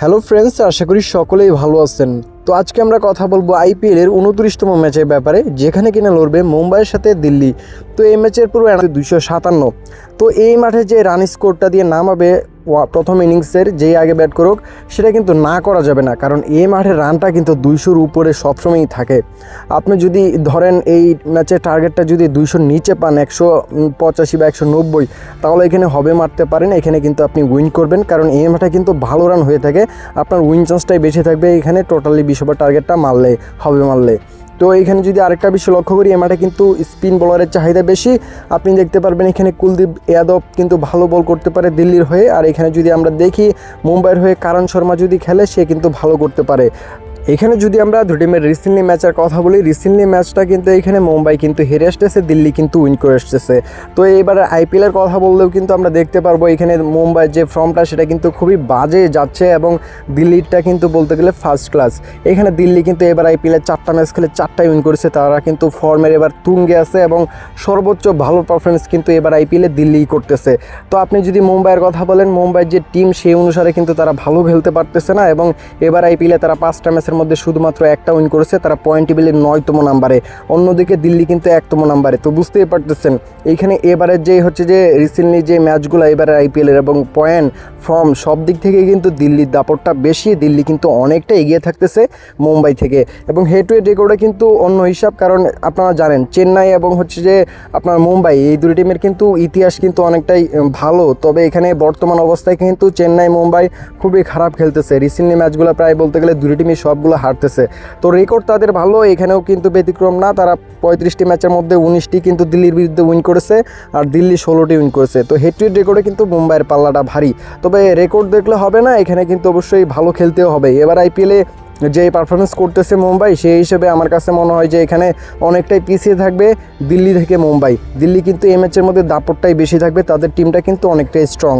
Hello friends আশা করি সকলেই ভালো আছেন। তো আজকে আমরা কথা বলব আইপিএল এর উনত্রিশতম ম্যাচের ব্যাপারে, যেখানে কিনা লড়বে মুম্বাইয়ের সাথে দিল্লি। তো এই ম্যাচের পুরো দুইশো সাতান্ন। তো এই মাঠে যে রান স্কোরটা দিয়ে নামাবে প্রথম ইনিংসের যেই আগে ব্যাট করুক, সেটা কিন্তু না করা যাবে না। কারণ এই মাঠের রানটা কিন্তু দুইশোর উপরে সবসময়ই থাকে। আপনি যদি ধরেন এই ম্যাচের টার্গেটটা যদি দুইশোর নিচে পান, একশো পঁচাশি বা একশো নব্বই, তাহলে এখানে হবে মারতে পারেন। এখানে কিন্তু আপনি উইন করবেন। কারণ এই মাঠে কিন্তু ভালো রান হয়ে থাকে। আপনার উইন চান্সটাই বেশি থাকবে। এখানে টোটালি বিশ ওভার টার্গেটটা মারলে, হবে মারলে। তো এখানে যদি আরেকটা বিষয় লক্ষ্য করি এ মাঠে কিন্তু স্পিন বলারের চাহিদা বেশি। আপনি দেখতে পারবেন এখানে কুলদীপ যাদব কিন্তু ভালো বল করতে পারে দিল্লির হয়ে। আর এখানে যদি আমরা দেখি, মুম্বাইয়ের হয়ে কারণ শর্মা যদি খেলে, সে কিন্তু ভালো করতে পারে। এখানে যদি আমরা দুই টিমের রিসেন্টলি ম্যাচের কথা বলি রিসেন্টলি ম্যাচটা কিন্তু এখানে মুম্বাই কিন্তু হেরে আসতেছে, দিল্লি কিন্তু উইন করে আসতেছে। তো এবার আইপিএলের কথা বললেও কিন্তু আমরা দেখতে পারব এখানে মুম্বাইয়ের যে ফর্মটা সেটা কিন্তু খুবই বাজে যাচ্ছে এবং দিল্লিরটা কিন্তু বলতে গেলে ফার্স্ট ক্লাস এখানে দিল্লি কিন্তু এবার আইপিএলের চারটা ম্যাচ খেলে চারটাই উইন করেছে, তারা কিন্তু ফর্মের এবার তুঙ্গে আছে এবং সর্বোচ্চ ভালো পারফরমেন্স কিন্তু এবার আইপিএলে দিল্লিই করতেছে। তো আপনি যদি মুম্বাইয়ের কথা বলেন, মুম্বাইয়ের যে টিম সেই অনুসারে কিন্তু তারা ভালো খেলতে পারতেছে না এবং এবার আইপিএলে তারা পাঁচটা ম্যাচের মধ্যে শুধুমাত্র একটা উইন করেছে, তারা পয়েন্ট টেবিলের নয়তম নাম্বারে অন্যদিকে দিল্লি কিন্তু একতম নাম্বারে তো বুঝতেই পারতেছেন, এইখানে এবারের যে হচ্ছে যে রিসেন্টলি যে ম্যাচগুলো এবারে আইপিএলের এবং পয়েন্ট ফর্ম সব দিক থেকে কিন্তু দিল্লির দাপটটা বেশি। দিল্লি কিন্তু অনেকটা এগিয়ে থাকতেছে মুম্বাই থেকে। এবং হেড টু হেড রেকর্ডে কিন্তু অন্য হিসাব, কারণ আপনারা জানেন, চেন্নাই এবং হচ্ছে যে আপনার মুম্বাই, এই দুটি টিমের কিন্তু ইতিহাস কিন্তু অনেকটাই ভালো। তবে এখানে বর্তমান অবস্থায় কিন্তু চেন্নাই মুম্বাই খুবই খারাপ খেলতেছে। রিসেন্টলি ম্যাচগুলো প্রায় বলতে গেলে দুটি টিমই সবগুলো হারতেছে। তো রেকর্ড তাদের ভালো, এখানেও কিন্তু ব্যতিক্রম না। তারা পঁয়ত্রিশটি ম্যাচের মধ্যে উনিশটি কিন্তু দিল্লির বিরুদ্ধে উইন করেছে আর দিল্লি ষোলোটি উইন করেছে। তো হেড টু হেড রেকর্ডে কিন্তু মুম্বাইয়ের পাল্লাটা ভারী। তবে রেকর্ড দেখলে হবে না, এখানে কিন্তু অবশ্যই ভালো খেলতেও হবে। এবার আইপিএলে যে পারফরমেন্স করতেছে মুম্বাই সেই হিসেবে আমার কাছে মনে হয় যে এখানে অনেকটাই পিছিয়ে থাকবে দিল্লি থেকে মুম্বাই। দিল্লি কিন্তু এই ম্যাচের মধ্যে দাপটটাই বেশি থাকবে, তাদের টিমটা কিন্তু অনেকটাই স্ট্রং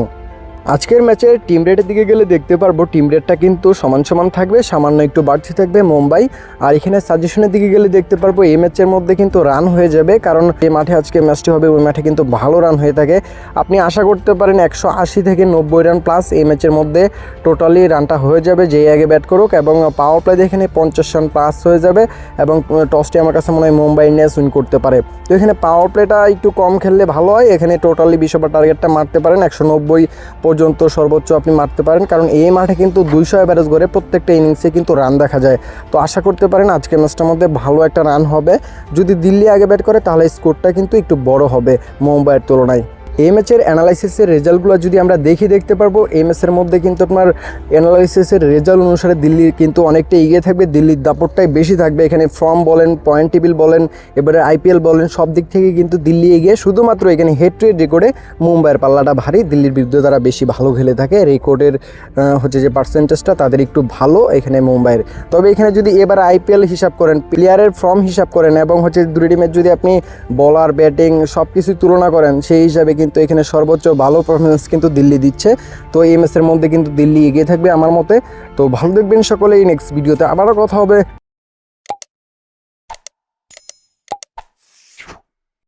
আজকের ম্যাচের টিম রেটের দিকে গেলে দেখতে পারব, টিম রেটটা কিন্তু সমান সমান থাকবে, সামান্য একটু বাড়তি থাকবে মুম্বাই। আর এখানে সাজেশনের দিকে গেলে দেখতে পারব, এই ম্যাচের মধ্যে কিন্তু রান হয়ে যাবে, কারণ যে মাঠে আজকে ম্যাচটি হবে, ওই মাঠে কিন্তু ভালো রান হয়ে থাকে। আপনি আশা করতে পারেন একশো আশি থেকে নব্বই রান প্লাস এই ম্যাচের মধ্যে টোটালি রানটা হয়ে যাবে, যেই আগে ব্যাট করুক, এবং পাওয়ার প্লে এখানে পঞ্চাশ রান প্লাস হয়ে যাবে, এবং টসটি আমার কাছে মনে হয় মুম্বাই ইন্ডিয়ান্স উইন করতে পারে। তো এখানে পাওয়ার প্লেটা একটু কম খেললে ভালো হয়, এখানে টোটালি বিশ ওভার টার্গেটটা মারতে পারেন, একশো নব্বই পর্যন্ত সর্বোচ্চ আপনি মারতে পারেন, কারণ এই মাঠে কিন্তু দুইশো অ্যাভারেজ করে প্রত্যেকটা ইনিংসে কিন্তু রান দেখা যায়। তো আশা করতে পারেন আজকের ম্যাচটার মধ্যে ভালো একটা রান হবে। যদি দিল্লি আগে ব্যাট করে, তাহলে স্কোরটা কিন্তু একটু বড় হবে মুম্বাইয়ের তুলনায়। এই ম্যাচের অ্যানালাইসিসের রেজাল্টগুলো যদি আমরা দেখি, দেখতে পারব এই ম্যাচের মধ্যে কিন্তু আপনার অ্যানালাইসিসের রেজাল্ট অনুসারে দিল্লি কিন্তু অনেকটা এগিয়ে থাকবে। দিল্লির দাপটটাই বেশি থাকবে। এখানে ফর্ম বলেন পয়েন্ট টেবিল বলেন, এবারে আইপিএল বলেন, সব দিক থেকে কিন্তু দিল্লি এগিয়ে শুধুমাত্র এখানে হেড টু হেড রেকর্ডে মুম্বাইয়ের পাল্লাটা ভারী। দিল্লির বিরুদ্ধে তারা বেশি ভালো খেলে থাকে। রেকর্ডের হচ্ছে যে পার্সেন্টেজটা তাদের একটু ভালো এখানে মুম্বাইয়ের। তবে এখানে যদি এবার আইপিএল হিসাব করেন প্লেয়ারের ফর্ম হিসাব করেন এবং হচ্ছে দুটি টিমের যদি আপনি বলার ব্যাটিং সব কিছু তুলনা করেন, সেই হিসাবে কিন্তু এখানে সর্বোচ্চ ভালো পারফরমেন্স কিন্তু দিল্লি দিচ্ছে। তো এই ম্যাচের মধ্যে কিন্তু দিল্লি এগিয়ে থাকবে আমার মতে। তো ভালো দেখবেন সকলে এই নেক্সট ভিডিওতে আবারও কথা হবে।